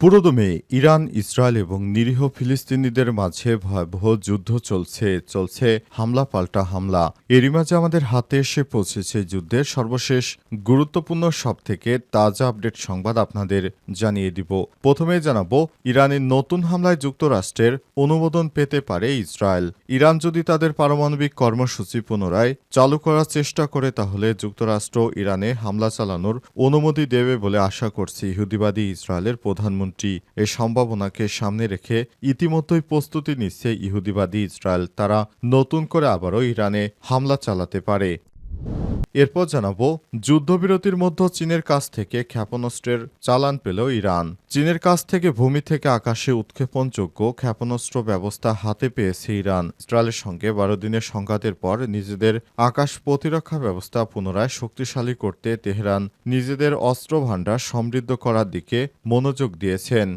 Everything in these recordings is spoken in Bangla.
পুরোদমে ইরান, ইসরায়েল এবং নিরীহ ফিলিস্তিনিদের মাঝে ভয়াবহ যুদ্ধ চলছে চলছে হামলা পাল্টা হামলা। এরই মাঝে আমাদের হাতে এসে পৌঁছেছে যুদ্ধের সর্বশেষ গুরুত্বপূর্ণ সব থেকে তাজা আপডেট সংবাদ আপনাদের জানিয়ে দিব। প্রথমে জানাব ইরানের নতুন হামলায় যুক্তরাষ্ট্রের অনুমোদন পেতে পারে ইসরায়েল। ইরান যদি তাদের পারমাণবিক কর্মসূচি পুনরায় চালু করার চেষ্টা করে, তাহলে যুক্তরাষ্ট্র ইরানে হামলা চালানোর অনুমতি দেবে বলে আশা করছে ইহুদিবাদী ইসরায়েলের প্রধানমন্ত্রী। এই সম্ভাবনাকে সামনে রেখে ইতিমধ্যেই প্রস্তুতি নিচ্ছে ইহুদিবাদী ইসরায়েল। তারা নতুন করে আবারও ইরানে হামলা চালাতে পারে। এরপর জানাব, যুদ্ধবিরতির মধ্যে চীনের কাছ থেকে ক্ষেপণাস্ত্রের চালান পেল ইরান। চীনের কাছ থেকে ভূমি থেকে আকাশে উৎক্ষেপণযোগ্য ক্ষেপণাস্ত্র ব্যবস্থা হাতে পেয়েছে ইরান। ইসরায়েলের সঙ্গে বারো দিনের সংঘাতের পর নিজেদের আকাশ প্রতিরক্ষা ব্যবস্থা পুনরায় শক্তিশালী করতে তেহরান নিজেদের অস্ত্র ভাণ্ডার সমৃদ্ধ করার দিকে মনোযোগ দিয়েছেন।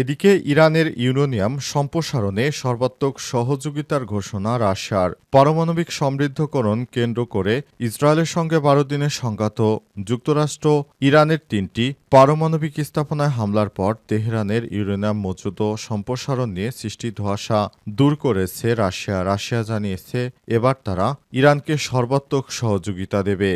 এদিকে ইরানের ইউরেনিয়াম সম্প্রসারণে সর্বাত্মক সহযোগিতার ঘোষণা রাশিয়ার। পারমাণবিক সমৃদ্ধকরণ কেন্দ্র করে ইসরায়েলের সঙ্গে বারো দিনের সংঘাত যুক্তরাষ্ট্র ইরানের তিনটি পারমাণবিক স্থাপনায় হামলার পর তেহরানের ইউরেনিয়াম মজুদ সম্প্রসারণ নিয়ে সৃষ্টি ধোঁয়াশা দূর করেছে রাশিয়া। রাশিয়া জানিয়েছে, এবার তারা ইরানকে সর্বাত্মক সহযোগিতা দেবে।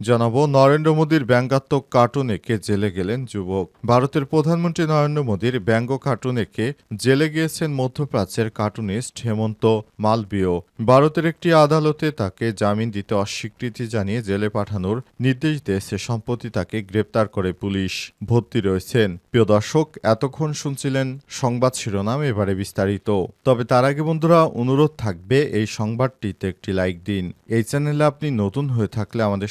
জানাব, নরেন্দ্র মোদীর ব্যঙ্গাত্মক কার্টুন এঁকে জেলে গেলেন যুবক? ভারতের প্রধানমন্ত্রী নরেন্দ্র মোদীর ব্যঙ্গ কার্টুন এঁকে জেলে গিয়েছেন মধ্যপ্রাচ্যের কার্টুনিস্ট হেমন্ত মালবীয় ভারতের একটি আদালতে তাকে জামিন দিতে অস্বীকৃতি জানিয়ে জেলে পাঠানোর নির্দেশ দিয়েছে সম্প্রতি তাকে গ্রেপ্তার করে পুলিশ। ভর্তি রয়েছেন। প্রিয় দর্শক, এতক্ষণ শুনছিলেন সংবাদ শিরোনাম, এবারে বিস্তারিত। তবে তার আগে বন্ধুরা, অনুরোধ থাকবে এই সংবাদটিতে একটি লাইক দিন। এই চ্যানেলে আপনি নতুন হয়ে থাকলে আমাদের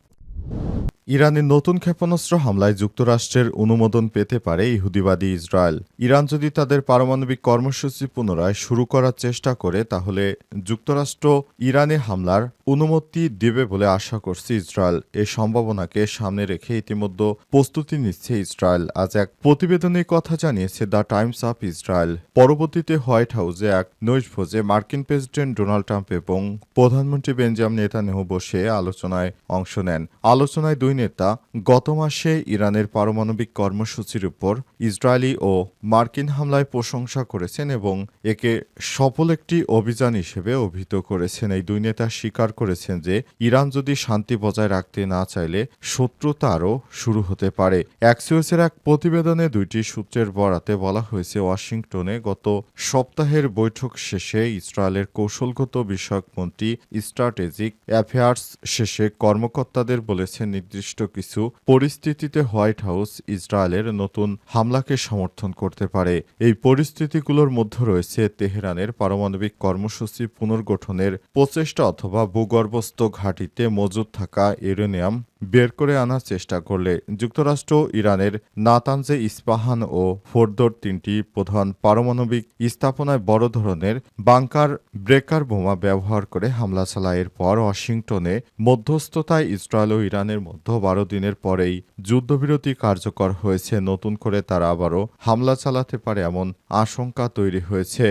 ইরানের নতুন ক্ষেপণাস্ত্র হামলায় যুক্তরাষ্ট্রের অনুমোদন পেতে পারে ইহুদিবাদী ইসরায়েল। ইরান যদি তাদের পারমাণবিক কর্মসূচি পুনরায় শুরু করার চেষ্টা করে, তাহলে যুক্তরাষ্ট্র ইরানে হামলার অনুমতি দেবে বলে আশা করছে ইসরায়েল। এই সম্ভাবনাকে সামনে রেখে ইতিমধ্যে প্রস্তুতি নিচ্ছে ইসরায়েল। আজ এক প্রতিবেদনে কথা জানিয়েছে দ্য টাইমস অফ ইসরায়েল। পরবর্তীতে হোয়াইট হাউসে এক নৈশভোজে মার্কিন প্রেসিডেন্ট ডোনাল্ড ট্রাম্প এবং প্রধানমন্ত্রী বেঞ্জাম নেতানেহু বসে আলোচনায় অংশ নেন। আলোচনায় দুই নেতা গত মাসে ইরানের পারমাণবিক কর্মসূচির উপর ইসরায়েলি ও মার্কিন হামলায় প্রশংসা করেছেন এবং একে সফল একটি অভিযান হিসেবে অভিহিত করেছেন। এই দুই নেতা স্বীকার করেছেন যে ইরান যদি শান্তি বজায় রাখতে না চাইলে শত্রুতা আরও শুরু হতে পারে। অ্যাক্সিওসের এক প্রতিবেদনে দুইটি সূত্রের বরাতে বলা হয়েছে, ওয়াশিংটনে গত সপ্তাহের বৈঠক শেষে ইসরায়েলের কৌশলগত বিষয়ক মন্ত্রী স্ট্র্যাটেজিক অ্যাফেয়ার্স শেষে কর্মকর্তাদের বলেছেন, নির্দিষ্ট কিছু পরিস্থিতিতে হোয়াইট হাউস ইসরায়েলের নতুন হামলাকে সমর্থন করতে পারে। এই পরিস্থিতিগুলোর মধ্যে রয়েছে তেহরানের পারমাণবিক কর্মসূচি পুনর্গঠনের প্রচেষ্টা অথবা ভূগর্ভস্থ ঘাটিতে মজুদ থাকা ইউরেনিয়াম বের করে আনার চেষ্টা করলে যুক্তরাষ্ট্র, ইরানের নাতানজে ইস্পাহান ও ফোর্দোর তিনটি প্রধান পারমাণবিক স্থাপনায় বড় ধরনের বাংকার ব্রেকার বোমা ব্যবহার করে হামলা চালায় এরপর ওয়াশিংটনে মধ্যস্থতায় ইসরায়েল ও ইরানের মধ্যে বারো দিনের পরেই যুদ্ধবিরতি কার্যকর হয়েছে। নতুন করে তারা আবারও হামলা চালাতে পারে এমন আশঙ্কা তৈরি হয়েছে।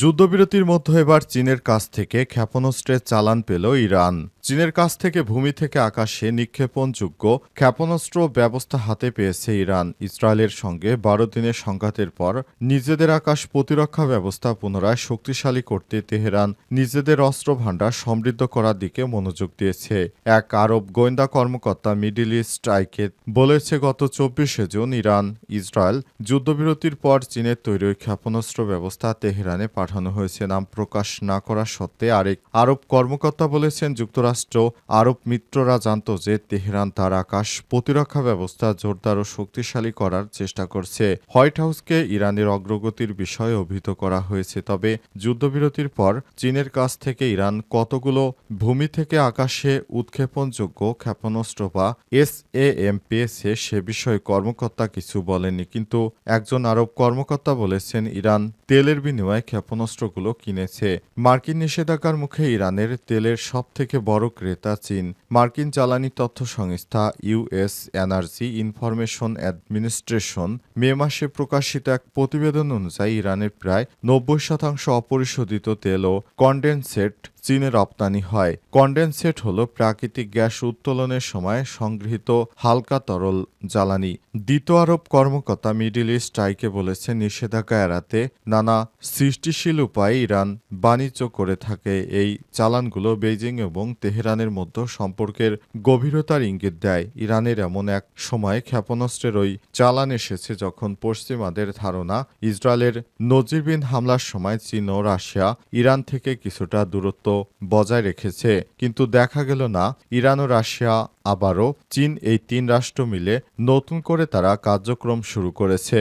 যুদ্ধবিরতির মধ্যে এবার চীনের কাছ থেকে ক্ষেপণাস্ত্রের চালান পেল ইরান। চীনের কাছ থেকে ভূমি থেকে আকাশে নিক্ষেপণযোগ্য ক্ষেপণাস্ত্র ব্যবস্থা হাতে পেয়েছে ইরান। ইসরায়েলের সঙ্গে বারো দিনের সংঘাতের পর নিজেদের আকাশ প্রতিরক্ষা ব্যবস্থা পুনরায় শক্তিশালী করতে তেহরান নিজেদের অস্ত্র ভাণ্ডার সমৃদ্ধ করার দিকে মনোযোগ দিয়েছে। এক আরব গোয়েন্দা কর্মকর্তা মিডিল ইস্ট আইকে বলেছে, গত চব্বিশে জুন ইরান, ইসরায়েল যুদ্ধবিরতির পর চীনের তৈরি ক্ষেপণাস্ত্র ব্যবস্থা তেহরানে পাঠানো হয়েছে। নাম প্রকাশ না করা সত্ত্বে আরেক আরব কর্মকর্তা বলেছেন, যুক্তরাষ্ট্র যুক্তরাষ্ট্র আরব মিত্ররা জানত যে তেহরান তার আকাশ প্রতিরক্ষা ব্যবস্থা জোরদার ও শক্তিশালী করার চেষ্টা করছে। হোয়াইট হাউসকে ইরানের অগ্রগতির বিষয়ে অভিহিত করা হয়েছে, তবে যুদ্ধবিরতির পর চীনের কাছ থেকে ইরান কতগুলো ভূমি থেকে আকাশে উৎক্ষেপণযোগ্য ক্ষেপণাস্ত্র বা এস এ এম পেয়েছে সে বিষয়ে কর্মকর্তা কিছু বলেননি, কিন্তু একজন আরব কর্মকর্তা বলেছেন ইরান তেলের বিনিময়ে ক্ষেপণাস্ত্রগুলো কিনেছে। মার্কিন নিষেধাজ্ঞার মুখে ইরানের তেলের সবথেকে বড় ক্রেতা চীন। মার্কিন জ্বালানি তথ্য সংস্থা US energy information administration May মাসে প্রকাশিত এক প্রতিবেদন অনুযায়ী ইরানের প্রায় নব্বই শতাংশ অপরিশোধিত তেল ও কন্ডেনসেট চীনে রপ্তানি হয়। কন্ডেনসেট হল প্রাকৃতিক গ্যাস উত্তোলনের সময় সংগৃহীত হালকা তরল জ্বালানি। দ্বিতীয় আরব কর্মকর্তা মিডিল ইস্ট আইকে বলেছে নিষেধাজ্ঞা এড়াতে নানা সৃষ্টিশীল উপায়ে ইরান বাণিজ্য করে থাকে। এই চালানগুলো বেইজিং এবং তেহরানের মধ্যে সম্পর্কের গভীরতার ইঙ্গিত দেয়। ইরানের এমন এক সময় ক্ষেপণাস্ত্রের ওই চালান এসেছে যখন পশ্চিমাদের ধারণা ইসরায়েলের নজিরবিন হামলার সময় চীন ও রাশিয়া ইরান থেকে কিছুটা দূরত্ব বজায় রেখেছে। কিন্তু দেখা গেল না, ইরান ও রাশিয়া, আবারও চীন এই তিন রাষ্ট্র মিলে নতুন করে তারা কার্যক্রম শুরু করেছে।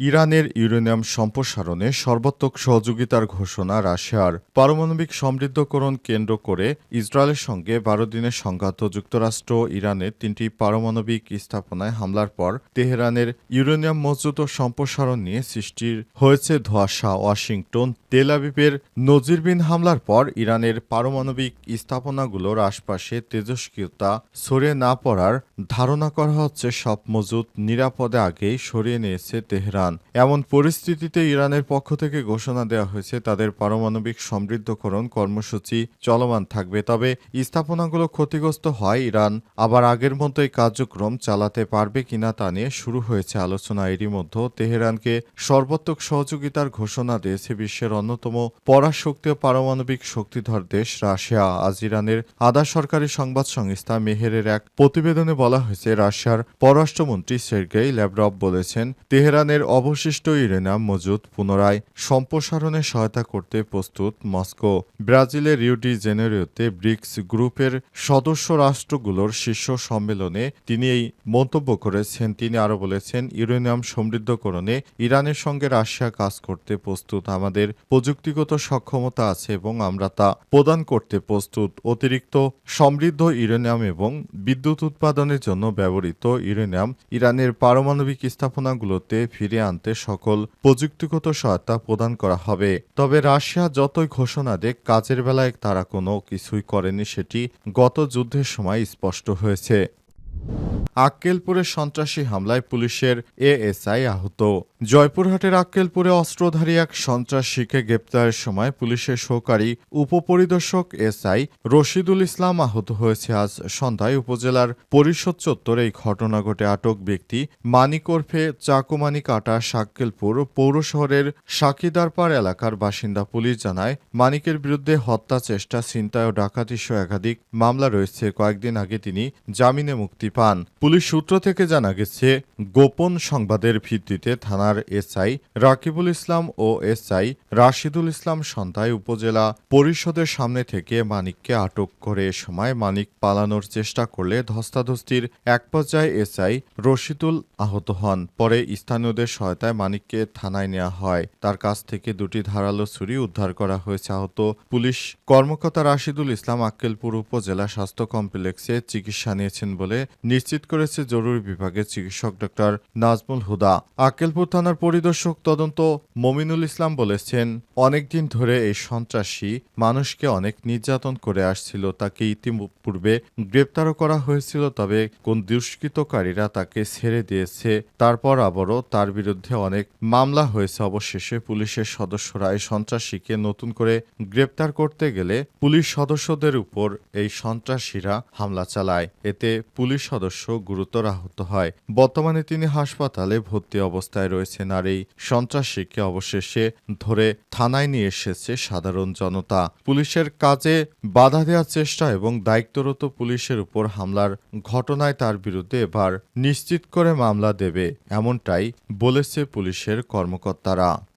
ইরানের ইউরেনিয়াম সম্প্রসারণে সর্বাত্মক সহযোগিতার ঘোষণা রাশিয়ার পারমাণবিক সমৃদ্ধকরণ কেন্দ্র করে ইসরায়েলের সঙ্গে বারো দিনের সংঘাত যুক্তরাষ্ট্র ইরানের তিনটি পারমাণবিক স্থাপনায় হামলার পর তেহরানের ইউরেনিয়াম মজুত সম্প্রসারণ নিয়ে সৃষ্টির হয়েছে ধোয়াশা, ওয়াশিংটন, তেল আবিবের নজিরবিন হামলার পর ইরানের পারমাণবিক স্থাপনাগুলোর আশপাশে তেজস্ক্রিয়তা ছড়িয়ে না পড়ার ধারণা করা হচ্ছে। সব মজুত নিরাপদে আগেই সরিয়ে নিয়েছে তেহরান। এমন পরিস্থিতিতে ইরানের পক্ষ থেকে ঘোষণা দেওয়া হয়েছে, তাদের পারমাণবিক সমৃদ্ধকরণ কর্মসূচি চলমান থাকবে। তবে স্থাপনাগুলো ক্ষতিগ্রস্ত হয় ইরান। আবার আগের মতোই কার্যক্রম চালাতে পারবে কিনা তা নিয়ে শুরু হয়েছে আলোচনা। এরই মধ্যে তেহরানকে সর্বাত্মক সহযোগিতার ঘোষণা দিয়েছে বিশ্বের অন্যতম পরাশক্তি ও পারমাণবিক শক্তিধর দেশ রাশিয়া। আজ ইরানের আধা সরকারি সংবাদ সংস্থা মেহেরের এক প্রতিবেদনে বলা হয়েছে, রাশিয়ার পররাষ্ট্রমন্ত্রী সের্গেই ল্যাভরভ বলেছেন, তেহরানের অবশিষ্ট ইউরেনিয়াম মজুদ পুনরায় সম্প্রসারণে সহায়তা করতে প্রস্তুত মস্কো। ব্রাজিলের রিউডি জেনেরিওতে ব্রিক্স গ্রুপের সদস্য রাষ্ট্রগুলোর শীর্ষ সম্মেলনে তিনি এই মন্তব্য করেছেন। তিনি আরও বলেছেন, ইউরেনিয়াম সমৃদ্ধকরণে ইরানের সঙ্গে রাশিয়া কাজ করতে প্রস্তুত। আমাদের প্রযুক্তিগত সক্ষমতা আছে এবং আমরা তা প্রদান করতে প্রস্তুত। অতিরিক্ত সমৃদ্ধ ইউরেনিয়াম এবং বিদ্যুৎ উৎপাদনের জন্য ব্যবহৃত ইউরেনিয়াম ইরানের পারমাণবিক স্থাপনাগুলোতে আনতে সকল প্রযুক্তিগত সহায়তা প্রদান করা হবে। তবে রাশিয়া যতই ঘোষণা দেখ কাজের বেলায় তারা কোনো কিছুই করেনি সেটি গত যুদ্ধের সময় স্পষ্ট হয়েছে। আক্কেলপুরে সন্ত্রাসী হামলায় পুলিশের এএসআই আহত। জয়পুরহাটের আক্কেলপুরে অস্ত্রধারী এক সন্ত্রাসীকে গ্রেপ্তারের সময় পুলিশের সহকারী উপপরিদর্শক এসআই রশিদুল ইসলাম আহত হয়েছে। আজ সন্ধ্যায় উপজেলার পরিষদ চত্বরে এই ঘটনা ঘটে। আটক ব্যক্তি মানিক চাকুমানি কাটা সাক্কেলপুর পৌর শহরের সাকিদারপাড় এলাকার বাসিন্দা। পুলিশ জানায়, মানিকের বিরুদ্ধে হত্যা চেষ্টা, ছিনতাই ও ডাকাতি সহ একাধিক মামলা রয়েছে। কয়েকদিন আগে তিনি জামিনে মুক্তি পান। পুলিশ সূত্র থেকে জানা গেছে, গোপন সংবাদের ভিত্তিতে থানার এসআই রাকিবুল ইসলাম ও এসআই রাশিদুল ইসলাম সন্ধ্যায় উপজেলা পরিষদের সামনে থেকে মানিককে আটক করে এ সময় মানিক পালানোর চেষ্টা করলে ধস্তাধস্তির এক পর্যায়ে এসআই রশিদুল আহত হন। পরে স্থানীয়দের সহায়তায় মানিককে থানায় নেওয়া হয়। তার কাছ থেকে দুটি ধারালো ছুরি উদ্ধার করা হয়েছে। আহত পুলিশ কর্মকর্তা রাশিদুল ইসলাম আক্কেলপুর উপজেলা স্বাস্থ্য কমপ্লেক্সে চিকিৎসা নিয়েছেন বলে নিশ্চিত করেছে জরুরি বিভাগের চিকিৎসক ডক্টর নাজমুল হুদা। আক্কেলপুর থানার পরিদর্শক তদন্ত মমিনুল ইসলাম বলেছেন, অনেকদিন ধরে এই সন্ত্রাসী মানুষকে অনেক নির্যাতন করে আসছিল, তাকে ইতিপূর্বে গ্রেপ্তারও করা হয়েছিল, তবে কোন দুষ্কৃতকারীরা তাকে ছেড়ে দিয়েছে, তারপর আবারও তার বিরুদ্ধে অনেক মামলা হয়েছে। অবশেষে পুলিশের সদস্যরা এই সন্ত্রাসীকে নতুন করে গ্রেপ্তার করতে গেলে পুলিশ সদস্যদের উপর এই সন্ত্রাসীরা হামলা চালায়। এতে পুলিশ সদস্য গুরুতর আহত হয়। বর্তমানে তিনি হাসপাতালে ভর্তি অবস্থায় রয়েছেন আর এই সন্ত্রাসীকে অবশেষে ধরে থানায় নিয়ে এসেছে সাধারণ জনতা। পুলিশের কাজে বাধা দেওয়ার চেষ্টা এবং দায়িত্বরত পুলিশের উপর হামলার ঘটনায় তার বিরুদ্ধে এবার নিশ্চিত করে মামলা দেবে, এমনটাই বলেছে পুলিশের কর্মকর্তারা।